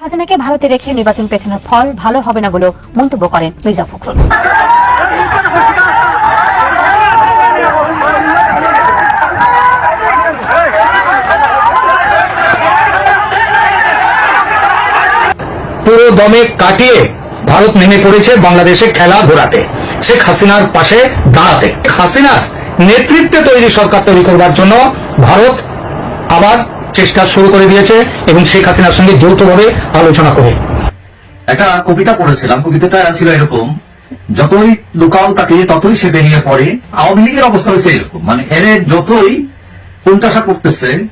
হাসিনাকে ভারতে রেখে নির্বাচন পেছানোর ফল ভালো হবে না বলেও মন্তব্য করেন মির্জা ফখরুল। পুরো দমে কাটিয়ে ভারত নেমে পড়েছে বাংলাদেশে খেলা ঘোরাতে। শেখ হাসিনার পাশে দাঁড়াতে। হাসিনার নেতৃত্বে তৈরি সরকার তৈরি করবার জন্য ভারত আবার চেষ্টা শুরু করে দিয়েছে এবং শেখ হাসিনার সঙ্গে যৌথভাবে আলোচনা করে। একটা কবিতা পড়েছিলাম কবিতাটা ছিল এরকম যতই লুকাও তাকে ততই সে বেরিয়ে পড়ে। আওয়ামী লীগের অবস্থা হয়েছে এরকম মানে এরে যতই কোনটাশা করতেছে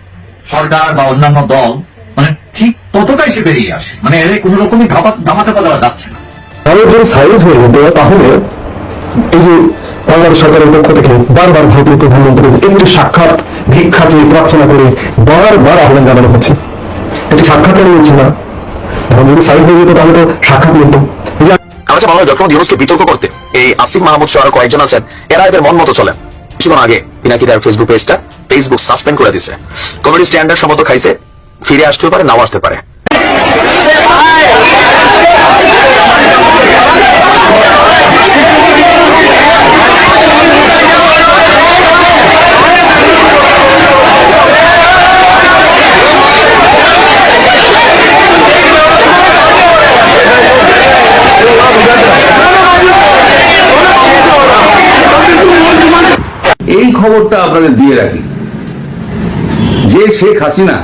সরকার বা অন্যান্য দল মানে ঠিক ততটাই সে বেরিয়ে আসে। মানে এরে কোন রকমই ধাপা- ধামাতে পাওয়া যাচ্ছে না। ভারত যদি সাইজ হয়ে যেত তাহলে এই যে বাংলাদেশ সরকারের পক্ষ থেকে বারবার ভারতীয় প্রধানমন্ত্রীর একটি সাক্ষাৎ ভিক্ষা চেয়ে প্রার্থনা করে বারবার আহ্বান জানানো হচ্ছে। একটি সাক্ষাৎ নিয়েছে না। ভারত যদি সাইজ হয়ে যেত তাহলে তো সাক্ষাৎ মিলত বাংলা ডক্টর ইউনুসকে বিতর্ক করতে এই আসিফ মাহমুদ সহ কয়েকজন আছেন, এরা এদের মন মতো চলেন। কিছুক্ষণ আগে পিনাকি তার ফেসবুক পেজটা ফেসবুক সাসপেন্ড করে দিছে। কমেডি স্ট্যান্ডার্ড সম্মত খাইছে, ফিরে আসতেও পারে, নাও আসতে পারে এই খবরটা আপনাদের দিয়ে রাখি। যে শেখ হাসিনা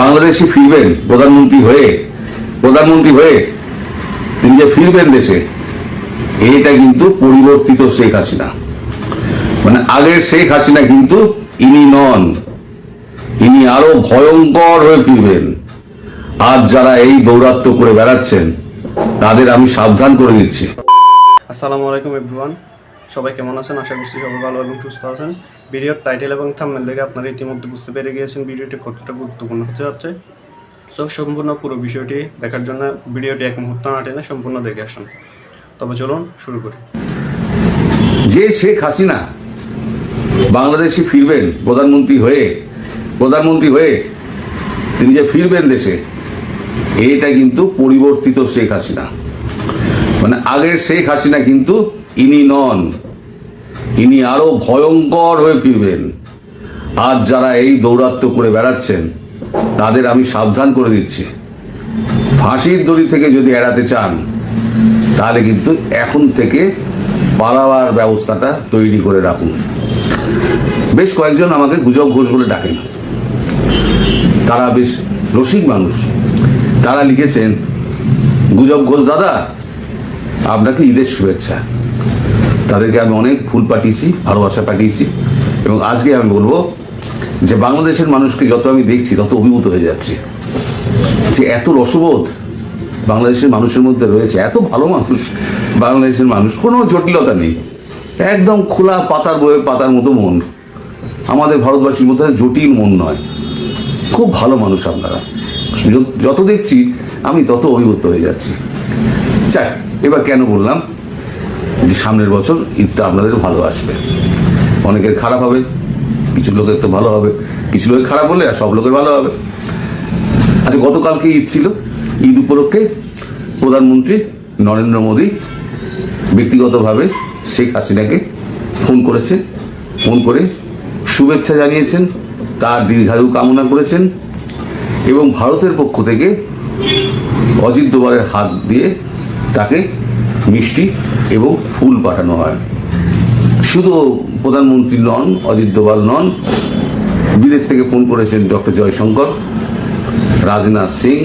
বাংলাদেশে ফিরবেন, প্রধানমন্ত্রী হয়ে প্রধানমন্ত্রী হয়ে, তিনি যে ফিরবেন দেশে, এটা কিন্তু পরিবর্তিত শেখ হাসিনা। মানে আগের শেখ হাসিনা কিন্তু ইনি নন, ইনি আরও ভয়ঙ্কর হয়ে ফিরবেন। আজ যারা এই দৌরাত্ম্য করে বেড়াচ্ছেন, তাদের আমি সাবধান করে দিচ্ছি। আসসালামু আলাইকুম এভরিওয়ান সবাই কেমন আছেন? আশা করছি সবাই ভালো এবং সুস্থ আছেন। ভিডিওর টাইটেল এবং থাম্বনেল দেখে আপনারা ইতিমধ্যে বুঝতে পেরে গিয়েছেন ভিডিওটি কতটা গুরুত্বপূর্ণ হতে যাচ্ছে। সো সম্পূর্ণ পুরো বিষয়টি দেখার জন্য ভিডিওটি এক মুহূর্ত না টেনে সম্পূর্ণ দেখে আসুন। তবে চলুন, শুরু করি। যে শেখ হাসিনা বাংলাদেশে ফিরবেন, প্রধানমন্ত্রী হয়ে প্রধানমন্ত্রী হয়ে তিনি যে ফিরবেন দেশে, এটা কিন্তু পরিবর্তিত শেখ হাসিনা। মানে আগের শেখ হাসিনা কিন্তু ইনি নন, ইনি আরও ভয়ঙ্কর হয়ে ফিরবেন। আজ যারা এই দৌরাত্ম্য করে বেড়াচ্ছেন, তাদের আমি সাবধান করে দিচ্ছি। ফাঁসির দড়ি থেকে যদি এড়াতে চান, তাহলে কিন্তু এখন থেকে পালাবার ব্যবস্থাটা তৈরি করে রাখুন। বেশ কয়েকজন আমাকে গুজব ঘোষ বলে ডাকেন। তারা বেশ রসিক মানুষ। তারা লিখেছেন, গুজব ঘোষ দাদা, আপনাকে ঈদের শুভেচ্ছা। তাদেরকে আমি অনেক ফুল পাঠিয়েছি, ভালোবাসা পাঠিয়েছি এবং আজকে আমি বলব যে বাংলাদেশের মানুষকে যত আমি দেখছি, তত অভিভূত হয়ে যাচ্ছি। যে এত রসবোধ বাংলাদেশের মানুষের মধ্যে রয়েছে, এত ভালো মানুষ বাংলাদেশের মানুষ, কোনো জটিলতা নেই। একদম খোলা পাতার বয়ে পাতার মতো মন। আমাদের ভারতবাসীর মতো জটিল মন নয়। খুব ভালো মানুষ আপনারা। যত দেখছি, আমি তত অভিভূত হয়ে যাচ্ছি। চাই এবার কেন বললাম? যে সামনের বছর ঈদটা আপনাদের ভালো আসবে। অনেকের খারাপ হবে, কিছু লোকের তো ভালো হবে, কিছু লোকের খারাপ হলে আর সব লোকের ভালো হবে। আচ্ছা গতকালকে ঈদ ছিল। ঈদ উপলক্ষে প্রধানমন্ত্রী নরেন্দ্র মোদী ব্যক্তিগতভাবে শেখ হাসিনাকে ফোন করেছে ফোন করে শুভেচ্ছা জানিয়েছেন, তার দীর্ঘায়ু কামনা করেছেন এবং ভারতের পক্ষ থেকে অজিত দোবারের হাত দিয়ে তাকে মিষ্টি এবং ফুল পাঠানো হয়। শুধু প্রধানমন্ত্রী নন, অজিত দোভাল নন, বিদেশ থেকে ফোন করেছেন ডক্টর জয়শঙ্কর, রাজনাথ সিং,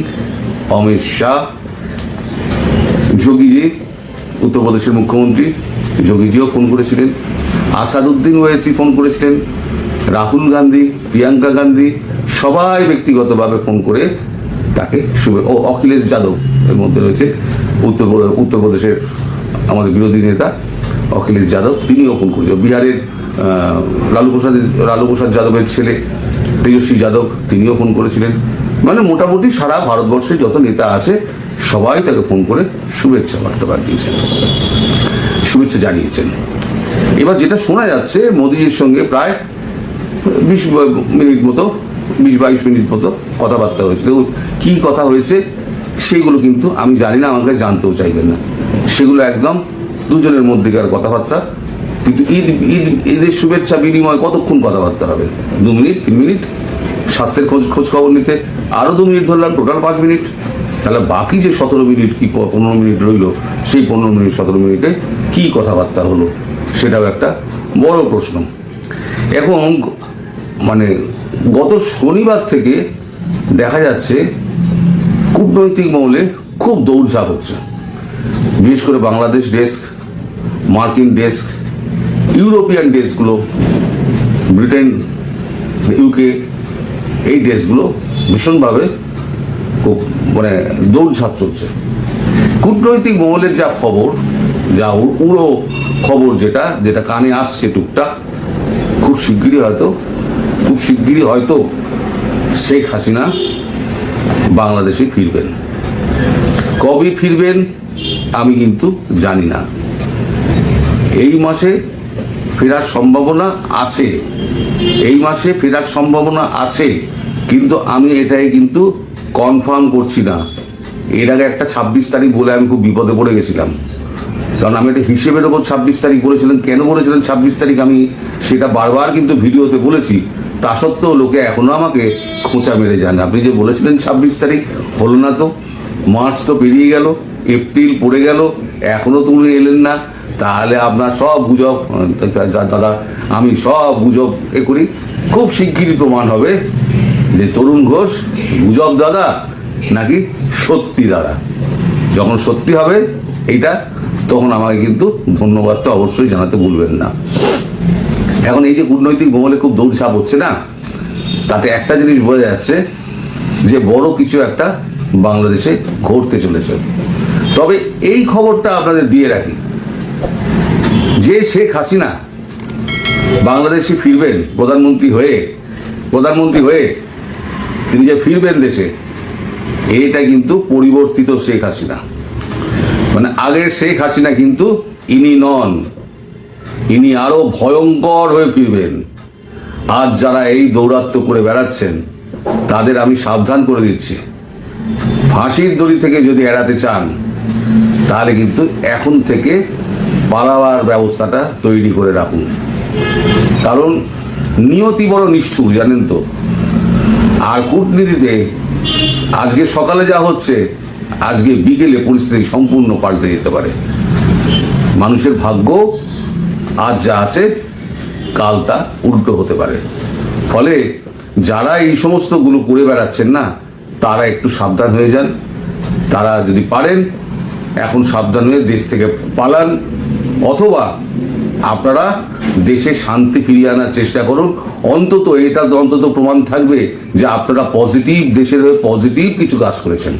অমিত শাহ, যোগীজি, উত্তরপ্রদেশের মুখ্যমন্ত্রী, যোগীজিও ফোন করেছিলেন। আসাদুদ্দিন ওয়েসি ফোন করেছিলেন। রাহুল গান্ধী, প্রিয়াঙ্কা গান্ধী, সবাই ব্যক্তিগতভাবে ফোন করে তাকে শুভে ও অখিলেশ যাদব এর মধ্যে রয়েছে। উত্তর উত্তরপ্রদেশের আমাদের বিরোধী নেতা অখিলেশ যাদব, তিনিও ফোন করেছেন। বিহারের লালু প্রসাদ লালু প্রসাদ যাদবের ছেলে তেজস্বী যাদব, তিনিও ফোন করেছিলেন। মানে মোটামুটি সারা ভারতবর্ষে যত নেতা আছে, সবাই তাকে ফোন করে শুভেচ্ছা বার্তা পাঠিয়েছেন। শুভেচ্ছা জানিয়েছেন। এবার যেটা শোনা যাচ্ছে, মোদীজির সঙ্গে প্রায় বিশ মিনিট মতো, বিশ বাইশ মিনিট মতো কথাবার্তা হয়েছে। কি কথা হয়েছে? সেগুলো কিন্তু আমি জানি না, আমাকে জানতেও চাইবেন না। সেগুলো একদম দুজনের মধ্যেকার কথাবার্তা। কিন্তু ঈদ ঈদ, ঈদের শুভেচ্ছা বিনিময় কতক্ষণ কথাবার্তা হবে? দু মিনিট, তিন মিনিট? স্বাস্থ্যের খোঁজ খোঁজ খবর নিতে আরও দু মিনিট ধরলাম, টোটাল পাঁচ মিনিট। তাহলে বাকি যে সতেরো মিনিট কি পনেরো মিনিট রইল, সেই পনেরো মিনিট, সতেরো মিনিটে কি কথাবার্তা হলো, সেটাও একটা বড় প্রশ্ন। এখন মানে গত শনিবার থেকে দেখা যাচ্ছে কূটনৈতিক মহলে খুব দৌড়ঝাঁপ হচ্ছে। বিশেষ করে বাংলাদেশ ডেস্ক, মার্কিন ডেস্ক, ইউরোপিয়ান ডেস্কগুলো, ব্রিটেন, ইউকে, এই ডেস্কগুলো ভীষণভাবে খুব মানে দৌড়ঝাঁপ চলছে। কূটনৈতিক মহলের যা খবর, যা উড়ো খবর যেটা যেটা কানে আসছে টুকটাক, খুব শিগগিরই হয়তো, খুব শিগগিরই হয়তো শেখ হাসিনা বাংলাদেশে ফিরবেন। কবে ফিরবেন, আমি কিন্তু জানি না। এই মাসে ফেরার সম্ভাবনা আছে। এই মাসে ফেরার সম্ভাবনা আছে, কিন্তু আমি এটাই কিন্তু কনফার্ম করছি না। এর আগে একটা ছাব্বিশ তারিখ বলে আমি খুব বিপদে পড়ে গেছিলাম। কারণ আমি একটা হিসেবের ওপর ছাব্বিশ তারিখ বলেছিলেন কেন বলেছিলেন ছাব্বিশ তারিখ আমি সেটা বারবার কিন্তু ভিডিওতে বলেছি। তা সত্ত্বেও লোকে এখনও আমাকে খোঁচা মেরে যান আপনি যে বলেছিলেন ছাব্বিশ তারিখ হলো না তো। মার্চ তো পেরিয়ে গেল, এপ্রিল পড়ে গেল, এখনও তুমি এলেন না। তাহলে আপনার সব গুজব দাদা, আমি সব গুজব এ করি। খুব শিগগিরই প্রমাণ হবে যে তরুণ ঘোষ গুজব দাদা নাকি সত্যি দাদা। যখন সত্যি হবে এইটা, তখন আমাকে কিন্তু ধন্যবাদটা অবশ্যই জানাতে ভুলবেন না। এখন এই যে কূটনৈতিক মহলে খুব দৌড় দৌড়ঝাঁপ হচ্ছে না? তাতে একটা জিনিস বোঝা যাচ্ছে যে বড় কিছু একটা বাংলাদেশে ঘটতে চলেছে। তবে এই খবরটা আপনাদের দিয়ে রাখি। যে শেখ হাসিনা বাংলাদেশে ফিরবেন, প্রধানমন্ত্রী হয়ে প্রধানমন্ত্রী হয়ে তিনি যে ফিরবেন দেশে, এটা কিন্তু পরিবর্তিত শেখ হাসিনা। মানে আগের শেখ হাসিনা কিন্তু ইনি নন। ইনি আরও ভয়ঙ্কর হয়ে ফিরবেন। আজ যারা এই দৌরাত্ম করে বেড়াচ্ছেন, তাদের আমি সাবধান করে দিচ্ছি। ফাঁসির দড়ি থেকে যদি এড়াতে চান, তাহলে কিন্তু এখন থেকে পালাবার ব্যবস্থাটা তৈরি করে রাখুন। কারণ নিয়তি বড় নিষ্ঠুর, জানেন তো? আর কূটনীতিতে আজকে সকালে যা হচ্ছে, আজকে বিকেলে পরিস্থিতি সম্পূর্ণ পাল্টে যেতে পারে। মানুষের ভাগ্য আজ যা আছে, কাল তা উল্টো হতে পারে। ফলে যারা এই সমস্তগুলো করে বেড়াচ্ছেন না, তারা একটু সাবধান হয়ে যান। তারা যদি পারেন, এখন সাবধান হয়ে দেশ থেকে পালান। অথবা আপনারা দেশে শান্তি ফিরিয়ে আনার চেষ্টা করুন। অন্তত এটা অন্তত প্রমাণ থাকবে যে আপনারা পজিটিভ দেশের হয়ে পজিটিভ কিছু কাজ করেছেন।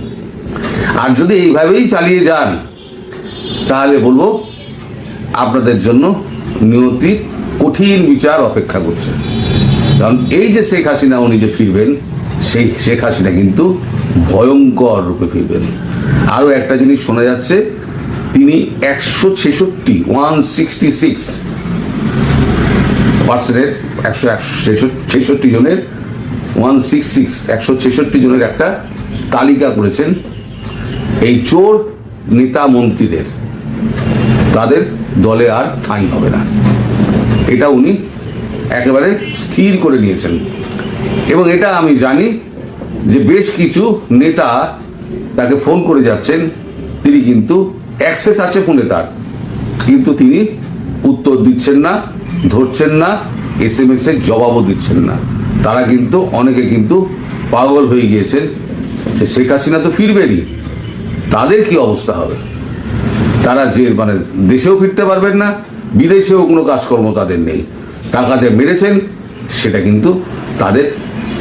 আর যদি এইভাবেই চালিয়ে যান, তাহলে বলব আপনাদের জন্য নিয়তির কঠিন বিচার অপেক্ষা করছে। কারণ এই যে শেখ হাসিনা উনি যে ফিরবেন, সেই শেখ হাসিনা কিন্তু ভয়ঙ্কর রূপে ফিরবেন। আরও একটা জিনিস শোনা যাচ্ছে, তিনি একশো ছেষট্টি ওয়ান সিক্সটি সিক্স পার্সেন্টের একশো একশো ছেষট্টি জনের ওয়ান সিক্স সিক্স একশো ছেষট্টি জনের একটা তালিকা করেছেন। এই চোর নেতা মন্ত্রীদের, তাদের দলে আর ঠাঁই হবে না। এটা উনি একেবারে স্থির করে নিয়েছেন। এবং এটা আমি জানি যে বেশ কিছু নেতা তাকে ফোন করে যাচ্ছেন, তিনি কিন্তু অ্যাক্সেস আছে ফোনে তার। কিন্তু তিনি উত্তর দিচ্ছেন না, ধরছেন না এস এম এস এর জবাবও দিচ্ছেন না। তারা কিন্তু, অনেকে কিন্তু পাগল হয়ে গিয়েছেন যে শেখ হাসিনা তো ফিরবেনই। তাদের কি অবস্থা হবে? তারা যে মানে দেশেও ফিরতে পারবেন না, বিদেশেও কোনো কাজকর্ম তাদের নেই। টাকা যে মেরেছেন, সেটা কিন্তু তাদের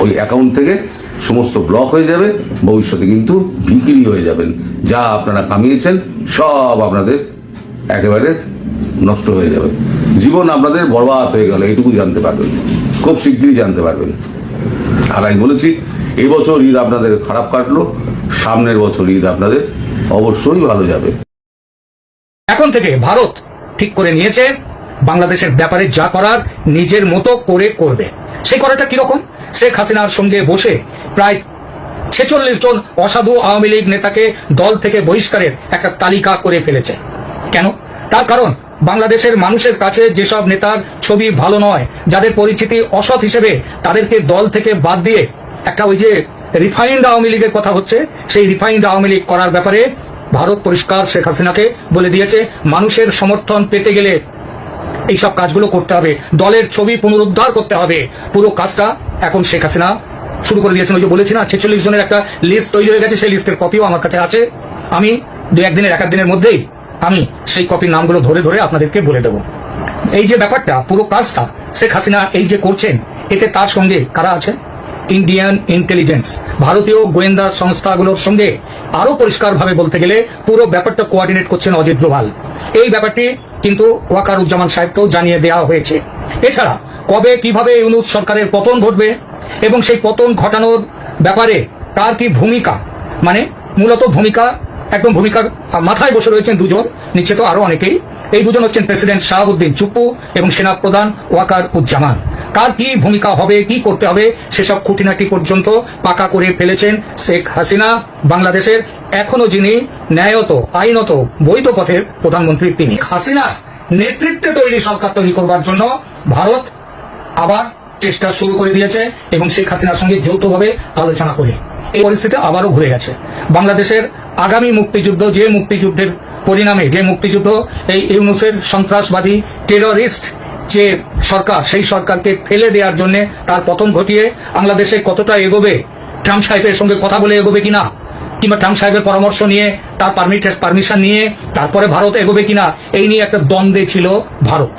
ওই অ্যাকাউন্ট থেকে সমস্ত ব্লক হয়ে যাবে, ভবিষ্যতে কিন্তু বিক্রি হয়ে যাবেন। যা আপনারা কামিয়েছেন, সব আপনাদের একেবারে নষ্ট হয়ে যাবে। জীবন আপনাদের বরবাদ হয়ে গেল, এইটুকু জানতে পারবেন। খুব শিগগিরই জানতে পারবেন। আর আমি বলেছি, এবছর ঈদ আপনাদের খারাপ কাটলো, সামনের বছর ঈদ আপনাদের অবশ্যই ভালো যাবে। এখন থেকে ভারত ঠিক করে নিয়েছে, বাংলাদেশের ব্যাপারে যা করার নিজের মতো করে করবে। সেই করাটা কীরকম? শেখ হাসিনার সঙ্গে বসে প্রায় ছেচল্লিশ জন অসাধু আওয়ামী লীগ নেতাকে দল থেকে বহিষ্কারের একটা তালিকা করে ফেলেছে। কেন? তার কারণ, বাংলাদেশের মানুষের কাছে যেসব নেতার ছবি ভালো নয়, যাদের পরিচিতি অসৎ হিসেবে তাদেরকে দল থেকে বাদ দিয়ে একটা ওই যে রিফাইন্ড আওয়ামী লীগের কথা হচ্ছে, সেই রিফাইন্ড আওয়ামী লীগ করার ব্যাপারে ভারত পরিষ্কার শেখ হাসিনাকে বলে দিয়েছে, মানুষের সমর্থন পেতে গেলে এইসব কাজগুলো করতে হবে। দলের ছবি পুনরুদ্ধার করতে হবে। পুরো কাজটা এখন শেখ হাসিনা শুরু করে দিয়েছেন। ওই যে বলেছি না, ছেচল্লিশ জনের একটা লিস্ট তৈরি হয়ে গেছে, সেই লিস্টের কপিও আমার কাছে আছে। আমি দু একদিনের, এক দিনের মধ্যেই আমি সেই কপির নামগুলো ধরে ধরে আপনাদেরকে বলে দেব। এই যে ব্যাপারটা, পুরো কাজটা শেখ হাসিনা এই যে করছেন, এতে তার সঙ্গে কারা আছে? ইন্ডিয়ান ইন্টেলিজেন্স ভারতীয় গোয়েন্দা সংস্থাগুলোর সঙ্গে আরও পরিষ্কারভাবে বলতে গেলে পুরো ব্যাপারটা কোয়ার্ডিনেট করছেন অজিত ডোভাল। এই ব্যাপারটি কিন্তু ওয়াকারুজ্জামান সাহেবকেও জানিয়ে দেওয়া হয়েছে। এছাড়া কবে কীভাবে ইউনুস সরকারের পতন ঘটবে এবং সেই পতন ঘটানোর ব্যাপারে তার কি ভূমিকা? মানে মূলত ভূমিকা একদম ভূমিকার মাথায় বসে রয়েছেন দুজন নিচে তো আরও অনেকেই। এই দুজন হচ্ছেন প্রেসিডেন্ট শাহাবুদ্দিন চুপ্পু এবং সেনা প্রধান ওয়াকার উজ্জামান। কার কি ভূমিকা হবে, কি করতে হবে, সেসব খুঁটিনাটি পর্যন্ত পাকা করে ফেলেছেন শেখ হাসিনা। বাংলাদেশের এখনও যিনি ন্যায়ত, আইনত, বৈধ পথের প্রধানমন্ত্রী তিনি। হাসিনার নেতৃত্বে তৈরি সরকার তৈরি করবার জন্য ভারত আবার চেষ্টা শুরু করে দিয়েছে এবং শেখ হাসিনার সঙ্গে যৌথভাবে আলোচনা করে। এই পরিস্থিতি আবারও ঘুরে গেছে। বাংলাদেশের আগামী মুক্তিযুদ্ধ, যে মুক্তিযুদ্ধের পরিণামে, যে মুক্তিযুদ্ধ, এই ইউনুসের সন্ত্রাসবাদী টেররিস্ট যে সরকার, সেই সরকারকে ফেলে দেওয়ার জন্য তার পতন ঘটিয়ে বাংলাদেশে কতটা এগোবে, ট্রাম্প সাহেবের সঙ্গে কথা বলে এগোবে কিনা, কিংবা ট্রাম্প সাহেবের পরামর্শ নিয়ে, তার পারমিশন নিয়ে তারপরে ভারত এগোবে কিনা, এই নিয়ে একটা দ্বন্দ্বে ছিল ভারত।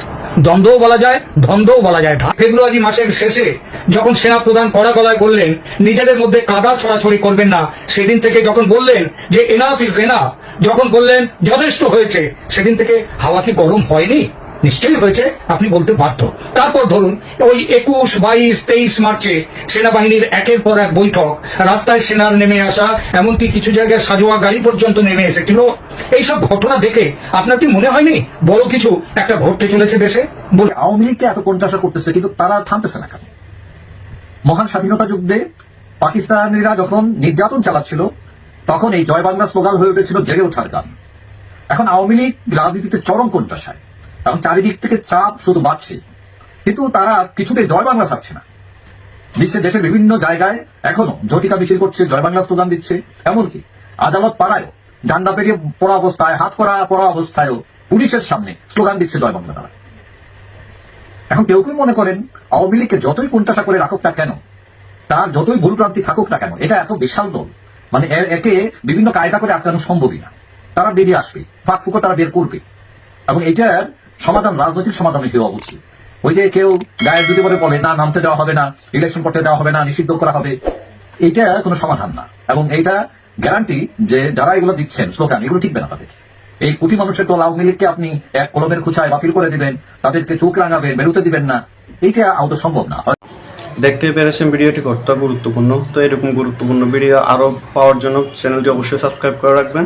দ্বন্দ্বও বলা যায় ধন্দও বলা যায়। ফেব্রুয়ারি মাসের শেষে যখন সেনা প্রধান কড়া গলায় বললেন, নিজেদের মধ্যে কাদা ছড়াছড়ি করবেন না। সেদিন থেকে যখন বললেন যে এনাফ ইজ এনাফ যখন বললেন, যথেষ্ট হয়েছে, সেদিন থেকে হাওয়া কি গরম হয়নি? নিশ্চয়ই হয়েছে, আপনি বলতে বাধ্য। তারপর ধরুন, ওই একুশ, বাইশ, তেইশ মার্চে সেনাবাহিনীর একের পর এক বৈঠক, রাস্তায় সেনার নেমে আসা, এমনকি কিছু জায়গায় সাজোয়া গাড়ি পর্যন্ত নেমে এসেছিল। এইসব ঘটনা দেখে আপনার কি মনে হয়নি? বড় কিছু একটা ঘটতে চলেছে দেশে? বলে আওয়ামী লীগকে এত কোণঠাসা করতেছে, কিন্তু তারা থামতেছে না মহান স্বাধীনতা যুদ্ধে পাকিস্তানিরা যখন নির্যাতন চালাচ্ছিল, তখন এই জয় বাংলা স্লোগান হয়ে উঠেছিল, জেগে ওঠার গান। এখন আওয়ামী লীগ রাজনীতিতে চরম কোণঠাসায় এবং চারিদিক থেকে চাপ শুধু বাড়ছে। কিন্তু তারা কিছুতে জয় বাংলা ছাড়ছে না। বিশ্বের দেশের বিভিন্ন জায়গায় এখনও ঝটিকা মিছিল করছে জয় বাংলা স্লোগান দিচ্ছে। এমনকি আদালত পাড়ায়ও ডান্ডা পেরিয়ে পড়া অবস্থায়, হাত করা পড়া অবস্থায়ও পুলিশের সামনে স্লোগান দিচ্ছে জয় বাংলা তারা। এখন কেউ কেউ মনে করেন, আওয়ামী লীগকে যতই কোণঠাসা করে রাখুক না কেন, তার যতই ভুলপ্রান্তি থাকুক না কেন, এটা এত বিশাল দল। মানে একে বিভিন্ন কায়দা করে আটকানো সম্ভবই না। তারা বেরিয়ে আসবে, ফাঁক ফুকো তারা বের করবে। এবং এটার সমাধান, রাজনৈতিক সমাধানে হওয়া উচিত ওই যে কেউ গায়ের যদি বলে বলে, না, নামতে দেওয়া হবে না ইলেকশন করতে দেওয়া হবে না, নিষিদ্ধ করা হবে, এটা কোনো সমাধান না। এবং এটা গ্যারান্টি যে যারা এগুলো দিচ্ছেন স্লোগান এগুলো ঠিকবে না তাদের। এই কোটি মানুষের দল আওয়ামী লীগকে আপনি এক কলমের খুচায় বাতিল করে দিবেন, তাদেরকে চোখ রাঙাবেন বেরোতে দিবেন না এইটা আদৌ সম্ভব না। দেখতে পেরেছেন ভিডিওটি কতটা গুরুত্বপূর্ণ? তো এরকম গুরুত্বপূর্ণ ভিডিও আরও পাওয়ার জন্য চ্যানেলটি অবশ্যই সাবস্ক্রাইব করে রাখবেন।